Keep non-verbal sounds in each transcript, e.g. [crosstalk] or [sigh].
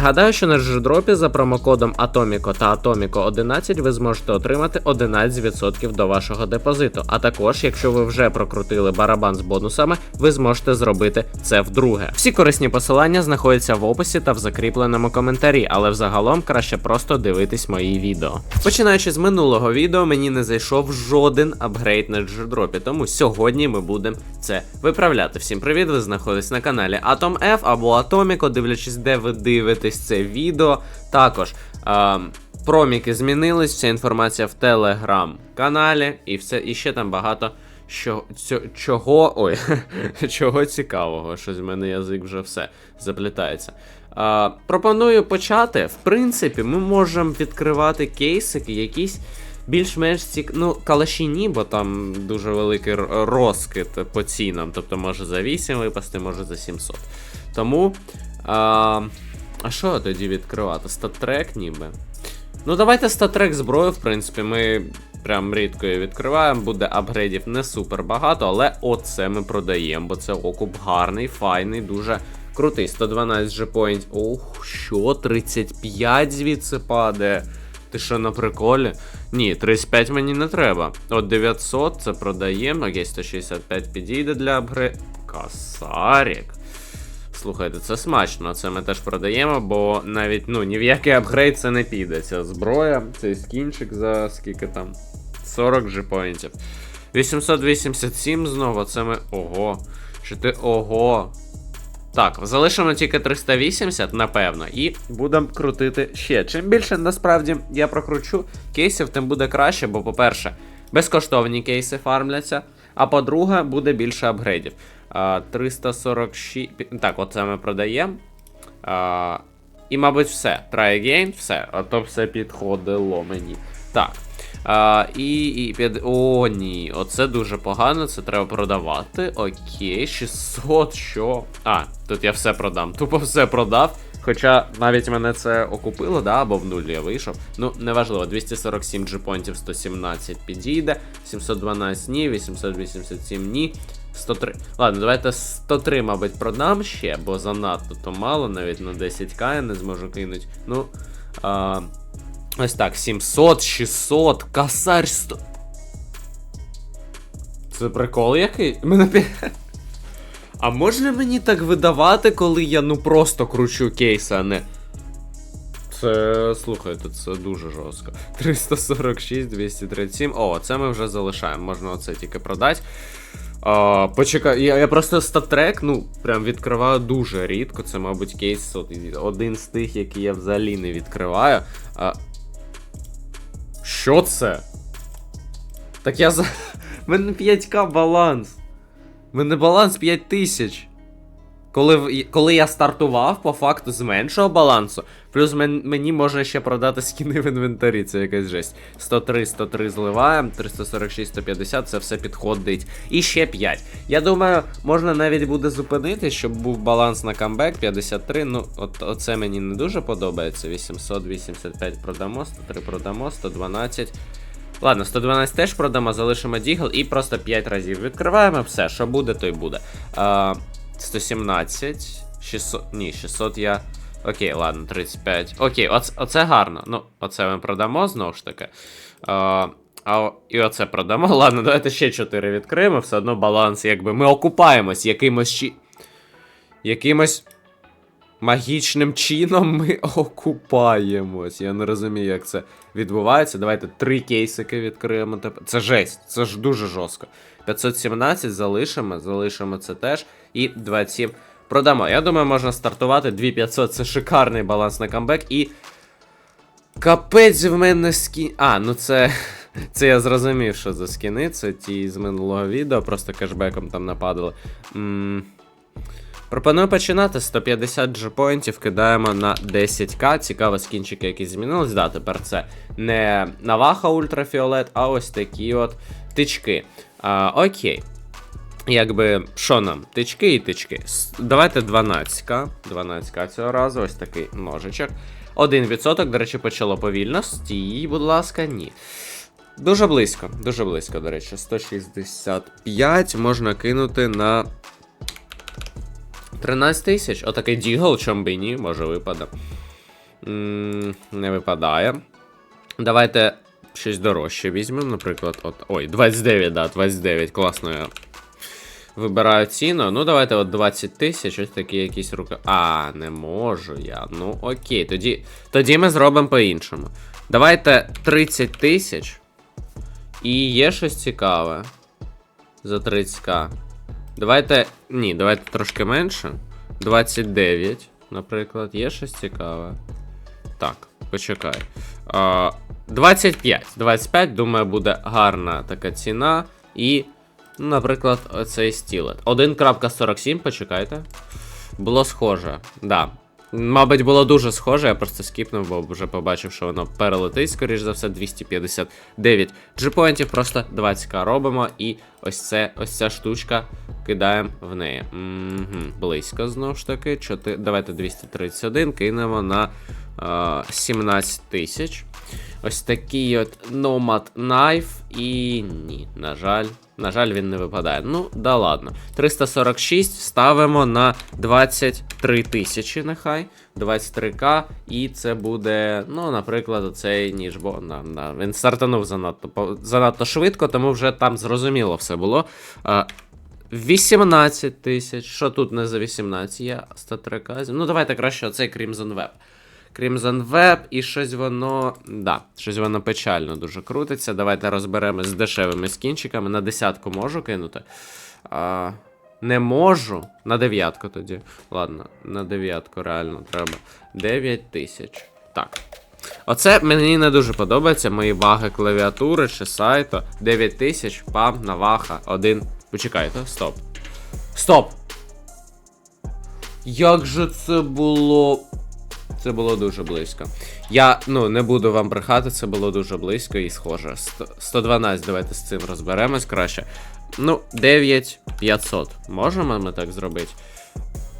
Нагадаю, що на дждропі за промокодом Atomico та Atomico 11 ви зможете отримати 11% до вашого депозиту. А також, якщо ви вже прокрутили барабан з бонусами, ви зможете зробити це вдруге. Всі корисні посилання знаходяться в описі та в закріпленому коментарі, але взагалом краще просто дивитись мої відео. Починаючи з минулого відео, мені не зайшов жоден апгрейд на дждропі, тому сьогодні ми будемо це виправляти. Всім привіт! Ви знаходитесь на каналі Atom F або Atomico, дивлячись, де ви дивитесь це відео. Також. А, Проміки змінились, вся інформація в телеграм-каналі, і все, і ще там багато що, цьо, чого. Ой, [laughs] чого цікавого. Щось в мене язик вже все заплітається. А, пропоную почати. В принципі, ми можемо відкривати кейсики, якісь більш-менш цік... Ну, калаші ні, бо там дуже великий розкид по цінам. Тобто може за 8 випасти, може за 700. Тому. А, а що тоді відкривати? Статрек ніби. Ну, давайте статрек зброю, в принципі, ми прям рідко її відкриваємо. Буде апгрейдів не супер багато, але оце ми продаємо, бо це окуп гарний, файний, дуже крутий. 112 же поінт. Ох, що? 35 звідси падає. Ти що на приколі? Ні, 35 мені не треба. От 900 це продаємо. Окей, 165 підійде для апгрейд. Касарік. Слухайте, це смачно, це ми теж продаємо, бо навіть ну, ні в який апгрейд це не піде. Ця зброя, цей скінчик за скільки там? 40 джипоінтів. 887 знову, це ми. Ого. Що ти. Ого. Так, залишимо тільки 380, напевно, і будемо крутити ще. Чим більше насправді я прокручу кейсів, тим буде краще, бо, по-перше, безкоштовні кейси фармляться. А по-друге, буде більше апгрейдів. 346. Так, оце ми продаємо. І, мабуть, все. Try again, все. А то все підходило мені. Так. А, і, і під. О, ні. Оце дуже погано, це треба продавати. Окей, 600, що? А, тут я все продам. Тупо все продав. Хоча навіть мене це окупило, да, або в нуль я вийшов. Ну, неважливо, 247 джипонтів, 117 підійде, 712 ні, 887 ні. 103. Ладно, давайте 103, мабуть, продам ще, бо занадто то мало, навіть на 10к я не зможу кинути. Ну. А, ось так, 700, 600, косарь 100. Це прикол який? Мене. [laughs] А можна мені так видавати, коли я ну просто кручу кейси, а не. Це, слухайте, це дуже жорстко. 346, 237. О, це ми вже залишаємо. Можна оце тільки продати. А, почекай, я, я просто статрек, ну, прям відкриваю дуже рідко. Це, мабуть, кейс один з тих, які я взагалі не відкриваю. А... Що це? Так я за. [laughs] У мене 5к баланс. Мене баланс 5000. Коли, коли я стартував, по факту з меншого балансу, плюс мен, мені можна ще продати скіни в інвентарі, це якась жесть. 103, 103 зливаємо, 346, 150, це все підходить. І ще 5. Я думаю, можна навіть буде зупинити, щоб був баланс на камбек 53. Ну, от оце мені не дуже подобається. 885 продамо, 103 продамо, 112. Ладно, 112 теж продамо, залишимо дігл і просто 5 разів відкриваємо все, що буде, то й буде. А, 117, 600. Ні, 600 я. Окей, ладно, 35. Окей, оце, оце гарно. Ну, оце ми продамо знову ж таки. А, а, і оце продамо. [laughs] Ладно, давайте ще 4 відкриємо. Все одно баланс, якби ми окупаємось якимось. Якимось. Магічним чином ми окупаємось. Я не розумію, як це відбувається. Давайте три кейсики відкриємо. Це жесть, це ж дуже жорстко. 517 залишимо, залишимо це теж. І 27 продамо. Я думаю, можна стартувати. 2500 це шикарний баланс на камбек. І. Капець в мене скін. А, ну це. [laughs] Це я зрозумів, що за скіни. Це ті з минулого відео, просто кешбеком там нападали. м Пропоную починати. 150 джепоінтів кидаємо на 10к. Цікаво, скінчики якісь змінились. Да, тепер це не Наваха ультрафіолет, а ось такі от тички. А, окей. Якби, що нам? Тички і тички. Давайте 12к. 12к цього разу, ось такий ножичок. 1%, до речі, почало повільно. Стій, будь ласка, ні. Дуже близько, дуже близько, до речі. 165 можна кинути на 13 тисяч. Отакий дігл, чом би ні, може випаде. Не випадає. Давайте щось дорожче візьмемо, наприклад, от. Ой, 29, да, 29, класно я вибираю ціну. Ну, давайте от 20 тисяч, ось такі якісь руки. А, не можу я. Ну, окей, тоді, тоді ми зробимо по-іншому. Давайте 30 тисяч. І є щось цікаве. За 30к. Давайте. Ні, давайте трошки менше. 29, наприклад, є щось цікаве. Так, почекай. А, 25. 25, думаю, буде гарна така ціна. І, наприклад, оцей стілет. 1.47, почекайте. Було схоже. Да. Мабуть, було дуже схоже, я просто скіпнув, бо вже побачив, що воно перелетить, скоріш за все, 259 джипоінтів, просто 20к робимо, і ось це, ось ця штучка кидаємо в неї. Угу, близько знову ж таки. Чотир... Давайте 231 кинемо на е, 17 тисяч. Ось такий от Nomad Knife. І ні, на жаль, на жаль, він не випадає. Ну, да ладно. 346 ставимо на 23 тисячі, нехай. 23к. І це буде, ну, наприклад, оцей ніж, бо на, на, він стартанув занадто, занадто швидко, тому вже там зрозуміло все було. 18 тисяч. Що тут не за 18? Я статрека. Ну, давайте краще оцей Crimson Web. Crimson Web і щось воно. Да, щось воно печально дуже крутиться. Давайте розберемось з дешевими скінчиками. На десятку можу кинути. А, не можу. На дев'ятку тоді. Ладно, на дев'ятку реально треба. 9 тисяч. Так. Оце мені не дуже подобається. Мої баги клавіатури чи сайту. 9 тисяч, пам, наваха, один. Почекайте, стоп. Стоп! Як же це було. Це було дуже близько. Я ну не буду вам брехати, це було дуже близько і схоже. 112, давайте з цим розберемось краще. Ну, 9500. Можемо ми так зробити?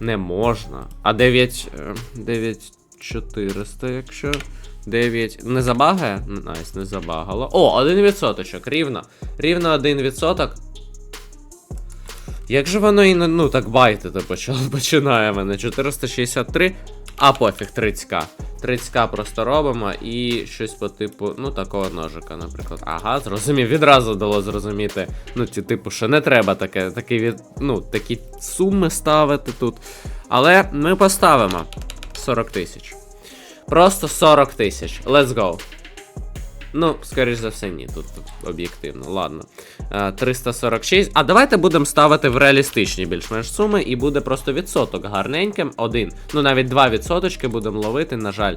Не можна. А 9. е, 9400, якщо. 9. Не забагає? Найс, не забагало. О, 1%. Рівно. Рівно 1%. Як же воно і не- ну так байтити почало [laughs] починає мене. 463, а пофіг 30к. 30к просто робимо і щось по типу, ну, такого ножика, наприклад. Ага, зрозумів, відразу дало зрозуміти. Ну, ті, типу, що не треба таке, такі від, ну, такі суми ставити тут. Але ми поставимо 40 тисяч. Просто 40 тисяч. Let's go. Ну, скоріш за все, ні, тут об'єктивно. Ладно. Е, 346. А давайте будемо ставити в реалістичні більш-менш суми, і буде просто відсоток гарненьким. Один. Ну навіть два відсоточки будемо ловити. На жаль,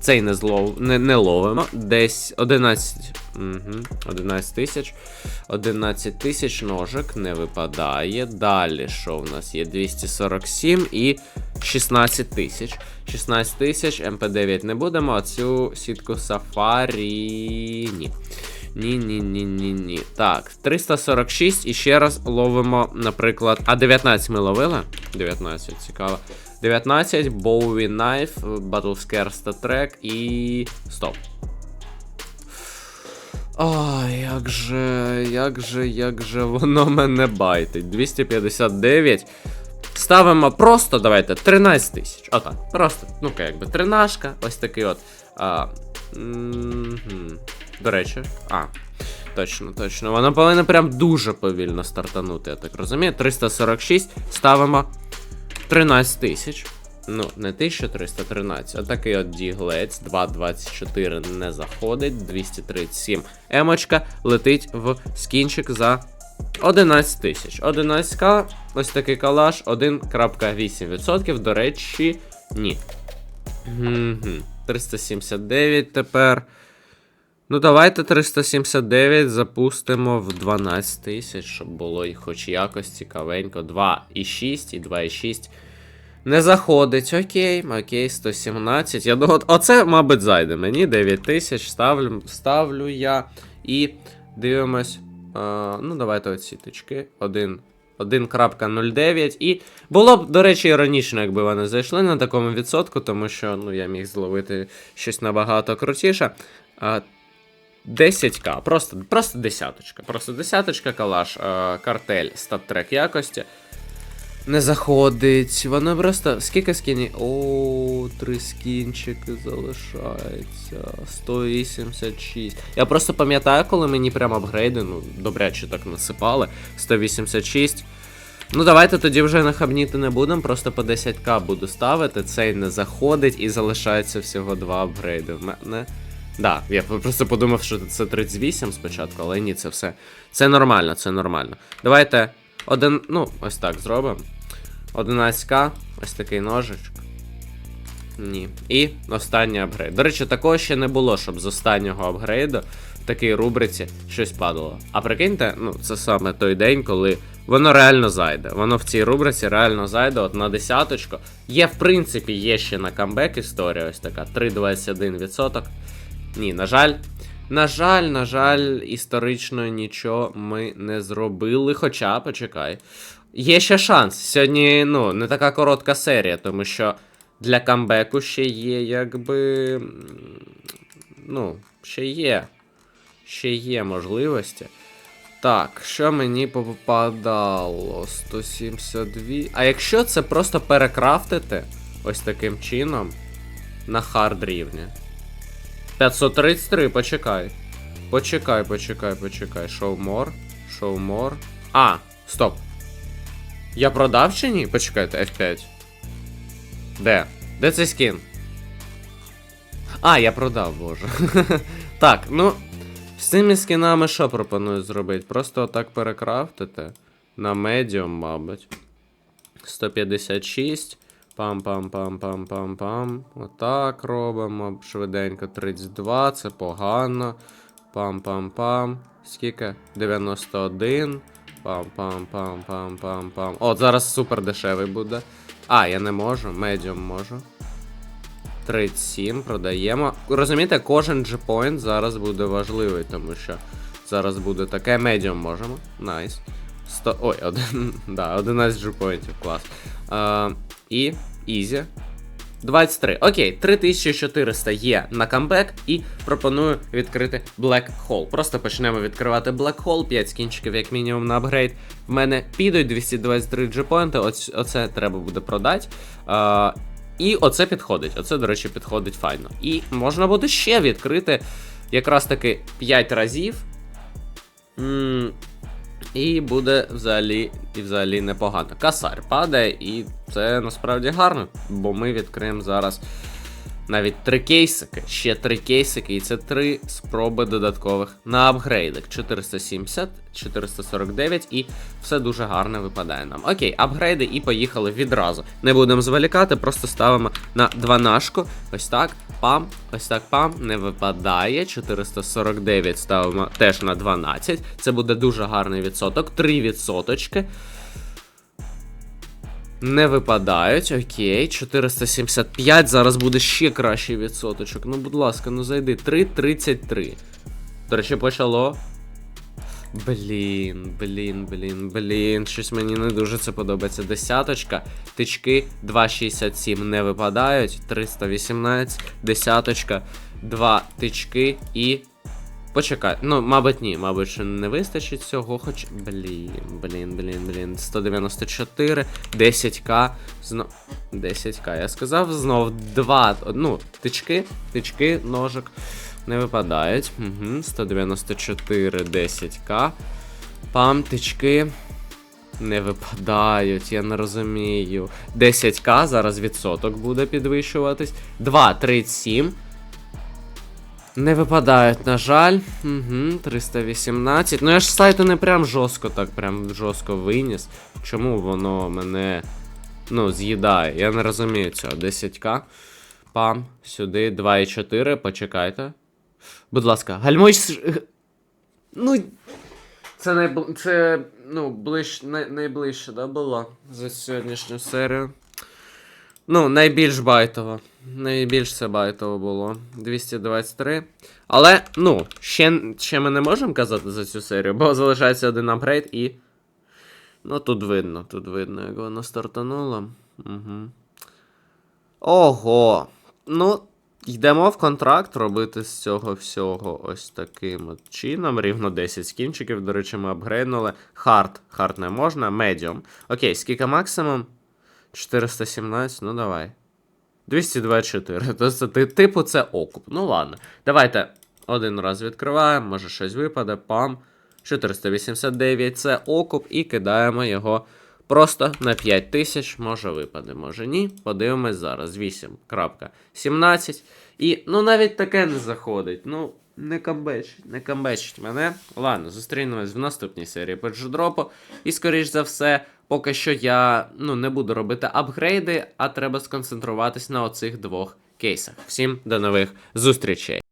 цей не злов... не, не ловимо. Десь 11. Угу, 11 тисяч. 11 тисяч ножик не випадає. Далі, що в нас є? 247 і 16 тисяч. 16 тисяч, МП9 не будемо, а цю сітку Сафарі. Ні. Ні, ні, ні, ні, ні. Так, 346 і ще раз ловимо, наприклад. А 19 ми ловили? 19, цікаво. 19, Bowie Knife, Battlescare Star і. Стоп. Ой, як же, як же, як же воно мене байтить. 259. Ставимо просто, давайте, 13 тисяч. Отак. Просто, ну-ка, якби тринашка, ось такий от. А. До речі, а. Точно, точно. Воно повинно прям дуже повільно стартанути, я так розумію. 346 ставимо 13 тисяч. Ну, не 1313, а такий от діглець 224 не заходить, 237 емочка летить в скінчик за 11 тисяч. 11к, ось такий калаш, 1.8%. До речі, ні. Мгм. 379 тепер. Ну, давайте 379 запустимо в 12 тисяч, щоб було і хоч якось цікавенько. 2,6 і 2,6. Не заходить. Окей, окей, 117. Я думаю, оце, мабуть, зайде мені. 9 тисяч ставлю, ставлю я. І дивимось. А, ну, давайте оці точки. 1. 1.09. І було б, до речі, іронічно, якби вони зайшли на такому відсотку, тому що ну, я міг зловити щось набагато крутіше. А, 10к, просто, просто десяточка. Просто десяточка калаш, е, картель, стат-трек якості. Не заходить. Воно просто. Скільки скінів? О, три скінчики залишається. 186. Я просто пам'ятаю, коли мені прям апгрейди, ну, добряче так насипали. 186. Ну, давайте тоді вже нахабніти не будемо, просто по 10к буду ставити. Цей не заходить і залишається всього два апгрейди. В мене. Да, я просто подумав, що це 38 спочатку, але ні, це все. Це нормально, це нормально. Давайте один. Ну, ось так зробимо. 11к, ось такий ножичок. Ні. І останній апгрейд. До речі, такого ще не було, щоб з останнього апгрейду в такій рубриці щось падало. А прикиньте, ну, це саме той день, коли воно реально зайде. Воно в цій рубриці реально зайде, от на десяточку. Є, в принципі, є ще на камбек історія, ось така 3,21%. Ні, на жаль. На жаль, на жаль, історично нічого ми не зробили. Хоча, почекай. Є ще шанс. Сьогодні, ну, не така коротка серія, тому що для камбеку ще є, якби. Ну, ще є. Ще є можливості. Так, що мені попадало? 172. А якщо це просто перекрафтити ось таким чином на хард рівні. 533, почекай. Почекай, почекай, почекай. Show more. А, стоп. Я продав чи ні? Почекайте, F5. Де? Де цей скін? А, я продав, боже. [laughs] так, ну. З цими скінами що пропоную зробити? Просто отак перекрафтити. На медіум, мабуть. 156. Пам-пам-пам-пам-пам-пам. Отак робимо. Швиденько 32, це погано. Пам-пам-пам. Скільки? 91. Пам-пам-пам-пам-пам-пам. О, зараз супер дешевий буде. А, я не можу, медіум можу. 37 продаємо. Розумієте, кожен G-point зараз буде важливий, тому що зараз буде таке медіум можемо. Найс. 100... Ой, один, [laughs] да, 11 G-поінтів, клас. І Ізі. 23. Окей, 3400 є на камбек і пропоную відкрити Black Hole. Просто почнемо відкривати Black Hole, 5 скінчиків, як мінімум, на апгрейд. В мене підуть 223 G-поінти, оц- оце треба буде продати. А, і оце підходить. Оце, до речі, підходить файно. І можна буде ще відкрити якраз таки 5 разів. І буде взагалі і взагалі непогано. Касар падає, і це насправді гарно, бо ми відкриємо зараз навіть три кейсики, ще три кейсики, і це три спроби додаткових на апгрейдик. 470, 449, і все дуже гарно випадає нам. Окей, апгрейди і поїхали відразу. Не будемо зволікати, просто ставимо на дванашку. Ось так. Пам, ось так пам, не випадає. 449 ставимо теж на 12. Це буде дуже гарний відсоток. 3 відсоточки. Не випадають, окей. 475. Зараз буде ще кращий відсоточок. Ну, будь ласка, ну зайди. 3,33. До речі, почало. Блін, блін, блін, блін. Щось мені не дуже це подобається. Десяточка. Тички 2,67 не випадають. 318. Десяточка. 2 тички і. Почекай. Ну, мабуть, ні, мабуть, що не вистачить цього, хоч. Блін, блін, блін, блін. 194, 10к. Знов. 10к. Я сказав знов 2. Ну, тички, тички, ножик не випадають. Угу. 194, 10к. Пам, тички. Не випадають, я не розумію. 10к, зараз відсоток буде підвищуватись. 2,37. Не випадають, на жаль. Угу, 318. Ну я ж сайту не прям жорстко так, прям жорстко виніс. Чому воно мене ну, з'їдає? Я не розумію цього. 10к. Пам, сюди, 2,4, почекайте. Будь ласка, гальмуй. Ну. Це найбл... Це, ну, ближ... най... найближче, да, було за сьогоднішню серію. Ну, найбільш байтово. Найбільш це байтово було. 223. Але, ну, ще, ще ми не можемо казати за цю серію, бо залишається один апгрейд і. Ну, тут видно, тут видно, як воно стартануло. Угу. Ого. Ну, Йдемо в контракт робити з цього всього ось таким от чином. Рівно 10 скінчиків. До речі, ми апгрейднули. Хард. Хард не можна. Медіум. Окей, скільки максимум? 417, ну давай. 224. Тобто, ти- типу, це окуп. Ну ладно. Давайте один раз відкриваємо, може щось випаде. Пам. 489 це окуп і кидаємо його просто на 5000. Може випаде, може ні. Подивимось зараз. 8.17. І ну навіть таке не заходить. Ну, не камбечить, не камбечить мене. Ладно, зустрінемось в наступній серії першодропу. І скоріш за все, поки що я ну, не буду робити апгрейди, а треба сконцентруватись на оцих двох кейсах. Всім до нових зустрічей!